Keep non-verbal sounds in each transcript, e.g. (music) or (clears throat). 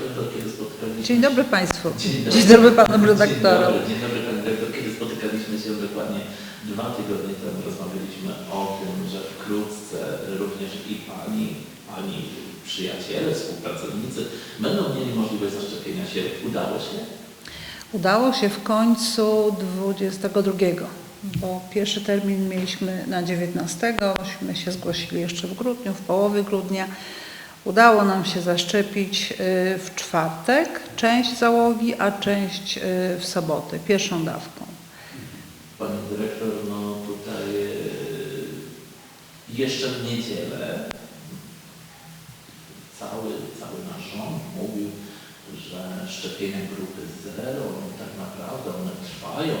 Dyrektor, kiedy spotykaliśmy Dzień dobry Państwu. Dzień dobry. Dzień dobry Panom redaktorom. Dzień dobry, dzień dobry. Kiedy spotykaliśmy się dokładnie dwa tygodnie temu, rozmawialiśmy o tym, że wkrótce również i Pani, Pani przyjaciele, współpracownicy będą mieli możliwość zaszczepienia się. Udało się? Udało się w końcu 22, bo pierwszy termin mieliśmy na 19, myśmy się zgłosili jeszcze w grudniu, w połowie grudnia. Udało nam się zaszczepić y, w czwartek część załogi, a część y, w sobotę, pierwszą dawką. Pani Dyrektor, no tutaj e, jeszcze w niedzielę cały, cały nasz rząd mówił, że szczepienia grupy zero, tak naprawdę one trwają,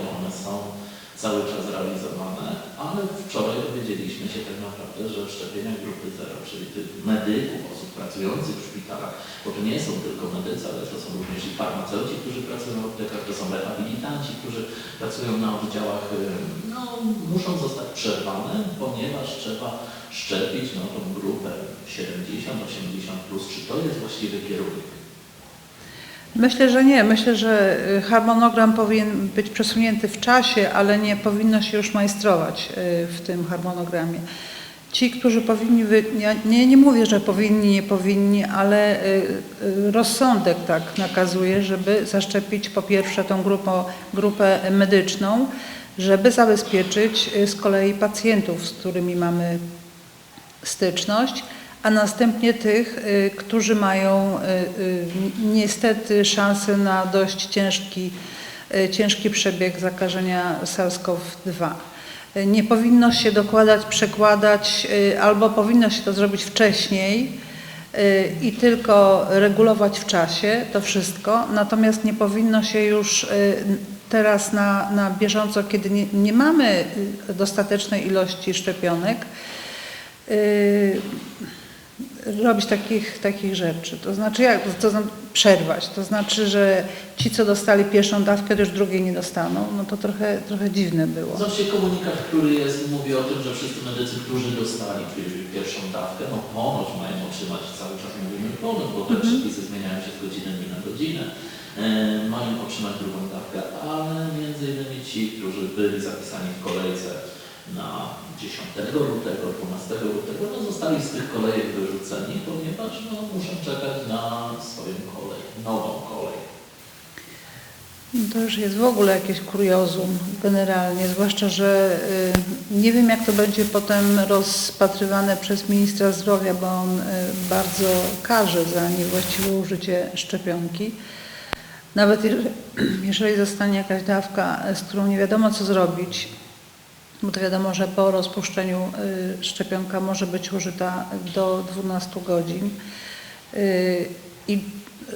cały czas realizowane, ale wczoraj dowiedzieliśmy się tak naprawdę, że szczepienia grupy zero, czyli tych medyków, osób pracujących w szpitalach, bo to nie są tylko medycy, ale to są również i farmaceuci, którzy pracują w aptekach, to są rehabilitanci, którzy pracują na oddziałach, no, muszą zostać przerwane, ponieważ trzeba szczepić no, tą grupę 70-80+, plus. czy to jest właściwy kierunek? Myślę, że nie. Myślę, że y, harmonogram powinien być przesunięty w czasie, ale nie powinno się już majstrować y, w tym harmonogramie. Ci, którzy powinni, wy... ja nie, nie mówię, że powinni, nie powinni, ale y, rozsądek tak nakazuje, żeby zaszczepić po pierwsze tą grupę, grupę medyczną, żeby zabezpieczyć z kolei pacjentów, z którymi mamy styczność, a następnie tych, y, którzy mają y, y, niestety szansę na dość ciężki, ciężki przebieg zakażenia SARS-CoV-2. Y, Nie powinno się dokładać, przekładać, albo powinno się to zrobić wcześniej i tylko regulować w czasie to wszystko, natomiast nie powinno się już teraz na, na bieżąco, kiedy nie, nie mamy dostatecznej ilości szczepionek, y, robić takich, takich rzeczy. To znaczy, jak to znaczy przerwać. To znaczy, że ci, co dostali pierwszą dawkę, to już drugiej nie dostaną. No to trochę, trochę dziwne było. Zobaczcie komunikat, który jest, mówi o tym, że wszyscy medycy, którzy dostali pi- pierwszą dawkę, no ponoć mają otrzymać, cały czas mówimy ponoć, bo te przepisy zmieniają się z godziny na godzinę, e, mają otrzymać drugą dawkę, ale między innymi ci, którzy byli zapisani w kolejce na 10 lutego, 12 lutego, no zostali z tych kolejek wyrzuceni, ponieważ no, muszą czekać na swoją kolej, nową kolej. No To już jest w ogóle jakieś kuriozum generalnie, zwłaszcza, że y, nie wiem jak to będzie potem rozpatrywane przez ministra zdrowia, bo on y, bardzo karze za niewłaściwe użycie szczepionki. Nawet jeżeli, (clears throat) jeżeli zostanie jakaś dawka, z którą nie wiadomo co zrobić, bo to wiadomo, że po rozpuszczeniu y, szczepionka może być użyta do 12 godzin. Y, I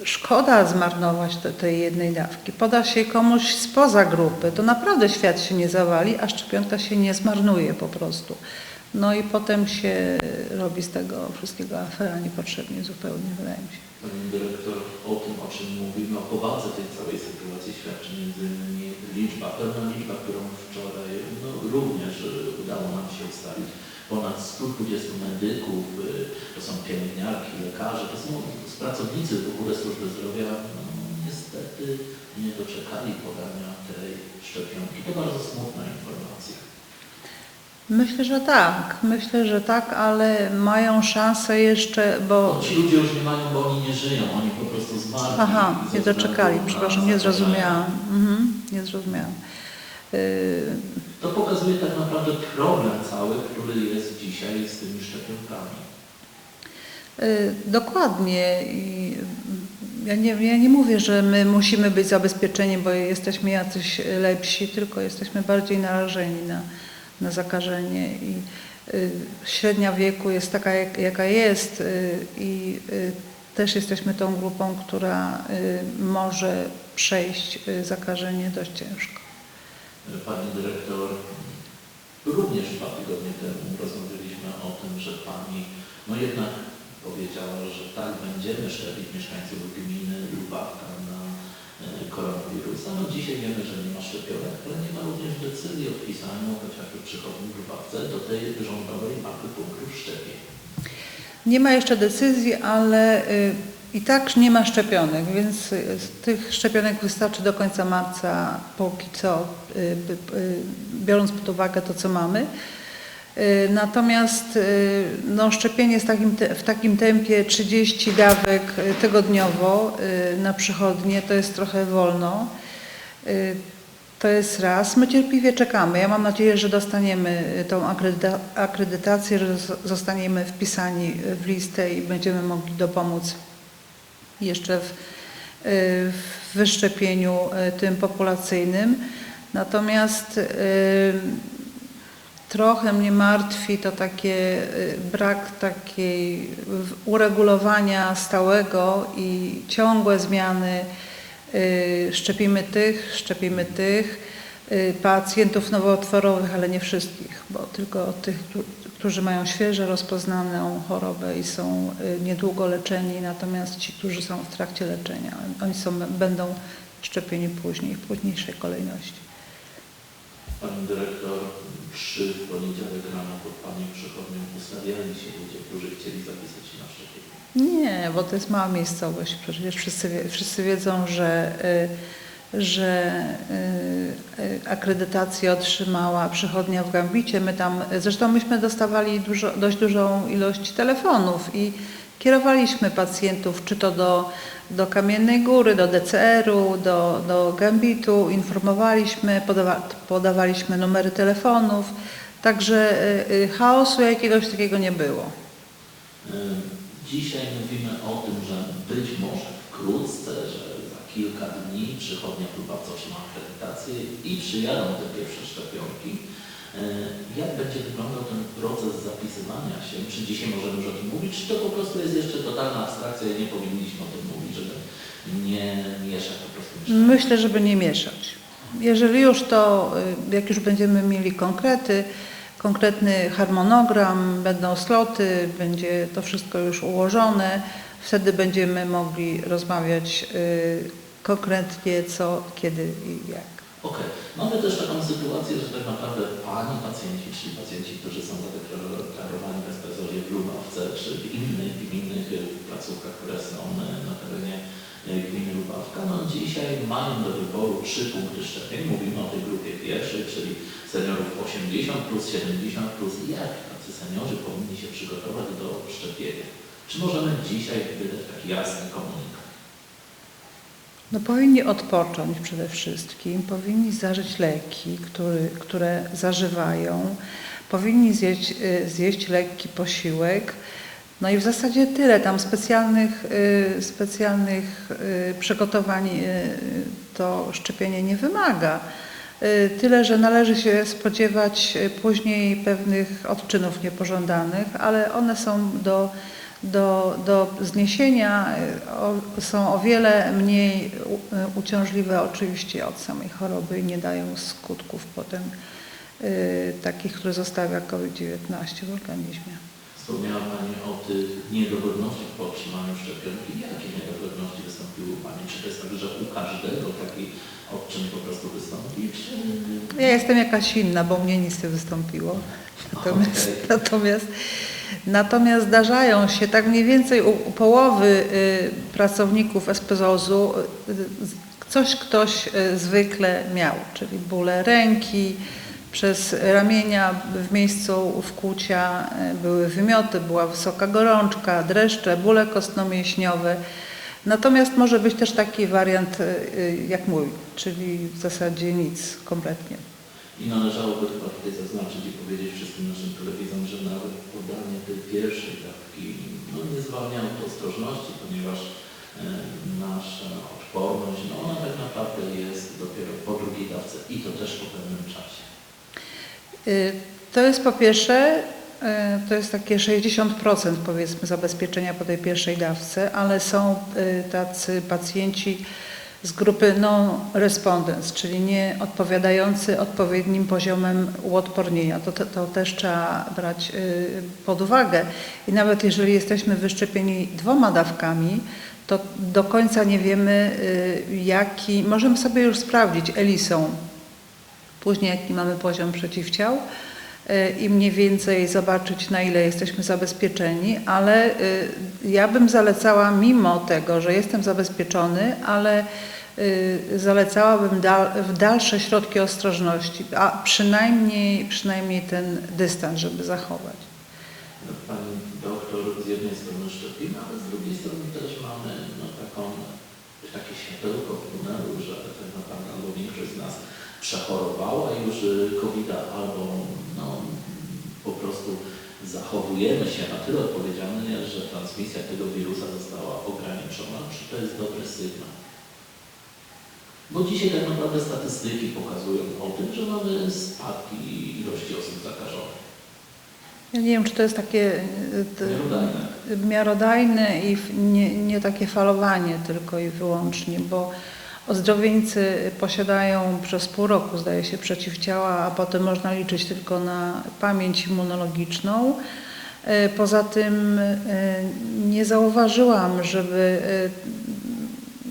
szkoda zmarnować te, tej jednej dawki. Poda się komuś spoza grupy, to naprawdę świat się nie zawali, a szczepionka się nie zmarnuje po prostu. No i potem się robi z tego wszystkiego afera niepotrzebnie zupełnie, wydaje mi się. Pani dyrektor, o tym, o czym mówimy, o powadze tej całej sytuacji świadczy między innymi liczba, pewna liczba, którą wczoraj no, również udało nam się ustalić. Ponad 120 medyków, y, to są pielęgniarki, lekarze, to są pracownicy w ogóle służby zdrowia, no, niestety nie doczekali podania tej szczepionki. To bardzo smutna informacja. Myślę, że tak, myślę, że tak, ale mają szansę jeszcze, bo... No, ci ludzie już nie mają, bo oni nie żyją, oni po prostu zmarli. Aha, nie doczekali, przepraszam, nie zrozumiałam. Mhm, nie zrozumiałam. Y, To pokazuje tak naprawdę problem cały, który jest dzisiaj z tymi szczepionkami. Y, Dokładnie. I ja nie, ja nie mówię, że my musimy być zabezpieczeni, bo jesteśmy jacyś lepsi, tylko jesteśmy bardziej narażeni na, na zakażenie. I y, średnia wieku jest taka, jak, jaka jest y, i y, też jesteśmy tą grupą, która może przejść zakażenie dość ciężko. Pani dyrektor, również dwa tygodnie temu rozmawialiśmy o tym, że Pani no jednak powiedziała, że tak, będziemy szczepić mieszkańców gminy Lubawka na koronawirusa. No dzisiaj wiemy, że nie ma szczepionek, ale nie ma również decyzji o wpisaniu chociażby przychodni w Lubawce do tej rządowej mapy punktów szczepień. Nie ma jeszcze decyzji, ale y, I tak nie ma szczepionek, więc y, tych szczepionek wystarczy do końca marca, póki co, y, biorąc pod uwagę to, co mamy. Y, Natomiast y, no, szczepienie z takim w takim tempie 30 dawek y, tygodniowo na przychodnie to jest trochę wolno. To jest raz. My cierpliwie czekamy. Ja mam nadzieję, że dostaniemy tą akredyta- akredytację, że zostaniemy wpisani w listę i będziemy mogli dopomóc jeszcze w, w wyszczepieniu tym populacyjnym. Natomiast trochę mnie martwi to takie y, brak takiej uregulowania stałego i ciągłe zmiany. Y, Szczepimy tych, szczepimy tych y, pacjentów nowotworowych, ale nie wszystkich, bo tylko tych, któ- którzy mają świeżo rozpoznaną chorobę i są niedługo leczeni, natomiast ci, którzy są w trakcie leczenia, oni są, będą szczepieni później, w późniejszej kolejności. Pani dyrektor, w poniedziałek rano pod Pani przychodnią ustawiali się ludzie, którzy chcieli zapisać się na szczepienie? Nie, bo to jest mała miejscowość. Przecież wszyscy, wszyscy wiedzą, że, y, że y, akredytację otrzymała przychodnia w Gambicie. My tam, zresztą myśmy dostawali dużo, dość dużą ilość telefonów i kierowaliśmy pacjentów, czy to do, do Kamiennej Góry, do DCR-u, do, do Gambitu, informowaliśmy, podawa, podawaliśmy numery telefonów, także y, y, chaosu jakiegoś takiego nie było. Y, Dzisiaj mówimy o tym, że być może wkrótce, że za kilka dni przychodnia próbowca otrzyma akredytację i przyjadą te pierwsze szczepionki. Y, Jak będzie wyglądał ten proces zapisywania się? Czy dzisiaj możemy już o tym mówić, czy to po prostu jest jeszcze totalna abstrakcja i nie powinniśmy o tym mówić, żeby nie mieszać po prostu? Myślę, żeby nie mieszać. Jeżeli już to, y, jak już będziemy mieli konkrety, konkretny harmonogram, będą sloty, będzie to wszystko już ułożone, wtedy będziemy mogli rozmawiać y, konkretnie co, kiedy i jak. Okej. Mamy też taką sytuację, że tak naprawdę Pani pacjenci, czyli pacjenci, którzy są zadeklarowani bezpośrednio w Lubawce, czy w innych gminnych y, placówkach, które są y, na terenie y, gminy Lubawka, no dzisiaj mają do wyboru trzy punkty szczepień. Mówimy o tej grupie pierwszej, czyli seniorów 80 plus 70 plus. Jak tacy seniorzy powinni się przygotować do szczepienia? Czy możemy dzisiaj wydać taki jasny komunikat? No powinni odpocząć przede wszystkim, powinni zażyć leki, który, które zażywają, powinni zjeść, y, zjeść lekki posiłek. No i w zasadzie tyle, tam specjalnych, y, specjalnych y, przygotowań to szczepienie nie wymaga. Tyle, że należy się spodziewać później pewnych odczynów niepożądanych, ale one są do do, do zniesienia są o wiele mniej uciążliwe oczywiście od samej choroby i nie dają skutków potem y, takich, które zostawia COVID-19 w organizmie. Wspomniała Pani o tych niedogodnościach po otrzymaniu szczepionki. Jakie niedogodności wystąpiły u Pani? Czy to jest tak, że u każdego taki odczyn po prostu wystąpi? Czy... Ja jestem jakaś inna, bo mnie nic nie wystąpiło. Natomiast, Okej. natomiast, natomiast zdarzają się tak mniej więcej u, u połowy y, pracowników SPZOZ-u y, coś ktoś y, zwykle miał, czyli bóle ręki, przez ramienia w miejscu wkłucia były wymioty, była wysoka gorączka, dreszcze, bóle kostno-mięśniowe. Natomiast może być też taki wariant jak mój, czyli w zasadzie nic kompletnie. I należałoby chyba tutaj zaznaczyć i powiedzieć wszystkim naszym telewidzom, że nawet podanie tej pierwszej dawki no, nie zwalnia od ostrożności, ponieważ e, nasza odporność, no ona tak naprawdę jest dopiero po drugiej dawce i to też po pewnym czasie. Y, To jest po pierwsze, y, to jest takie 60% powiedzmy zabezpieczenia po tej pierwszej dawce, ale są tacy pacjenci z grupy non-respondents, czyli nie odpowiadający odpowiednim poziomem uodpornienia. To, to, to też trzeba brać y, pod uwagę. I nawet jeżeli jesteśmy wyszczepieni dwoma dawkami, to do końca nie wiemy, y, jaki, możemy sobie już sprawdzić ELISą, później jaki mamy poziom przeciwciał, i mniej więcej zobaczyć, na ile jesteśmy zabezpieczeni, ale y, ja bym zalecała, mimo tego, że jestem zabezpieczony, ale y, zalecałabym w dalsze środki ostrożności, a przynajmniej, przynajmniej ten dystans, żeby zachować. No, Pani doktor z jednej strony szczepimy, ale z drugiej strony też mamy no, taką, takie światełko w tunelu, że tak naprawdę albo większość z nas przechorowała już covid albo zachowujemy się na tyle odpowiedzialnie, że transmisja tego wirusa została ograniczona. Czy to jest dobry sygnał? Bo dzisiaj tak naprawdę statystyki pokazują o tym, że mamy spadki ilości osób zakażonych. Ja nie wiem, czy to jest takie t- Miarodajne. miarodajne i nie, nie takie falowanie tylko i wyłącznie, bo ozdrowieńcy posiadają przez pół roku, zdaje się, przeciwciała, a potem można liczyć tylko na pamięć immunologiczną. E, Poza tym e, nie zauważyłam, żeby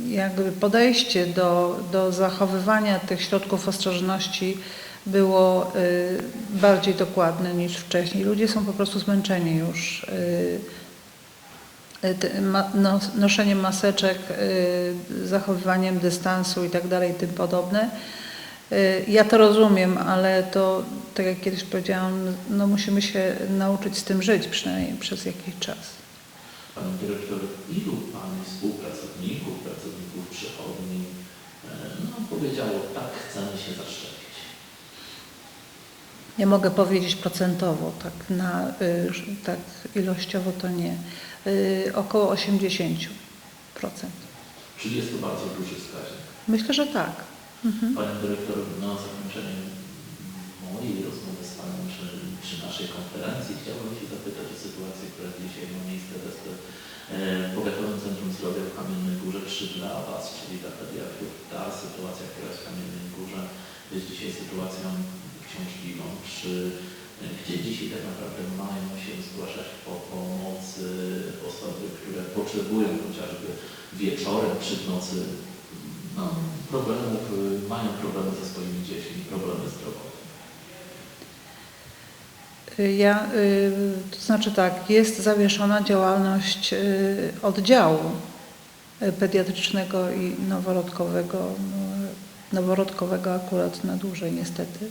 e, jakby podejście do, do zachowywania tych środków ostrożności było bardziej dokładne niż wcześniej. Ludzie są po prostu zmęczeni już noszeniem maseczek, y, zachowywaniem dystansu i tak dalej i tym podobne. Y, Ja to rozumiem, ale to, tak jak kiedyś powiedziałam, no musimy się nauczyć z tym żyć przynajmniej przez jakiś czas. Pani dyrektor, ilu Pani współpracowników, pracowników przychodni no, powiedziało, tak chcemy się zaszczepić? Nie mogę powiedzieć procentowo, tak, na, y, tak ilościowo to nie. Y, Około 80%. Czyli jest to bardzo duży wskaźnik. Myślę, że tak. Mhm. Pani dyrektor, na zakończenie mojej rozmowy z Panią czy, czy naszej konferencji chciałbym się zapytać o sytuację, która dzisiaj ma miejsce w e, Powiatowym Centrum Zdrowia w Kamiennej Górze. Czy dla Was, czyli dla pediatrów, ta sytuacja, która jest w Kamiennej Górze jest dzisiaj sytuacją książliwą? Czy e, gdzie dzisiaj tak naprawdę mają się zgłaszać po pomoc e, potrzebują chociażby wieczorem w nocy no, problemów, mają problemy ze swoimi dziećmi, problemy zdrowotne. Y, Ja, y, to znaczy tak, jest zawieszona działalność y, oddziału pediatrycznego i noworodkowego, no, noworodkowego akurat na dłużej niestety,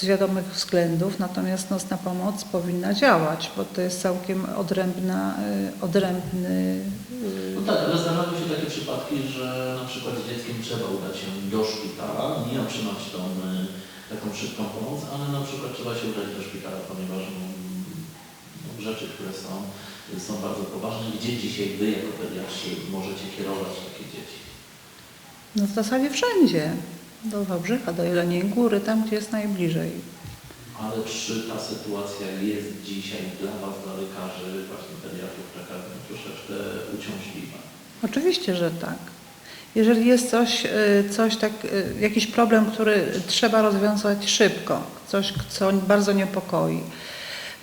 z wiadomych względów, natomiast nocna pomoc powinna działać, bo to jest całkiem odrębna, y, odrębny No y, tak, ale zdarzały się takie przypadki, że na przykład z dzieckiem trzeba udać się do szpitala, nie otrzymać tą y, taką szybką pomoc, ale na przykład trzeba się udać do szpitala, ponieważ no, no, rzeczy, które są, są bardzo poważne. Gdzie dzisiaj Wy jako pediatrzy możecie kierować takie dzieci? no w zasadzie wszędzie, do Wałbrzycha, do Jeleniej Góry, tam gdzie jest najbliżej. Ale czy ta sytuacja jest dzisiaj dla Was, dla lekarzy, właśnie pediatrów, no, troszeczkę uciążliwa? Oczywiście, że tak. Jeżeli jest coś, y, coś tak, y, jakiś problem, który trzeba rozwiązać szybko, coś, co bardzo niepokoi,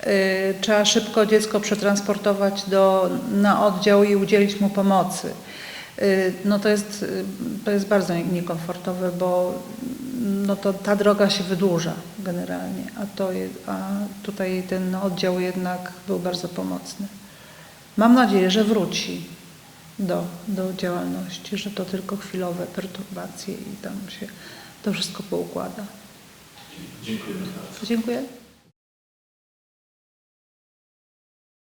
y, trzeba szybko dziecko przetransportować do, na oddział i udzielić mu pomocy, no to jest, y, to jest bardzo niekomfortowe, bo no to ta droga się wydłuża generalnie, a, to, a tutaj ten oddział jednak był bardzo pomocny. Mam nadzieję, że wróci do, do działalności, że to tylko chwilowe perturbacje i tam się to wszystko poukłada. Dziękujemy bardzo. Dziękuję.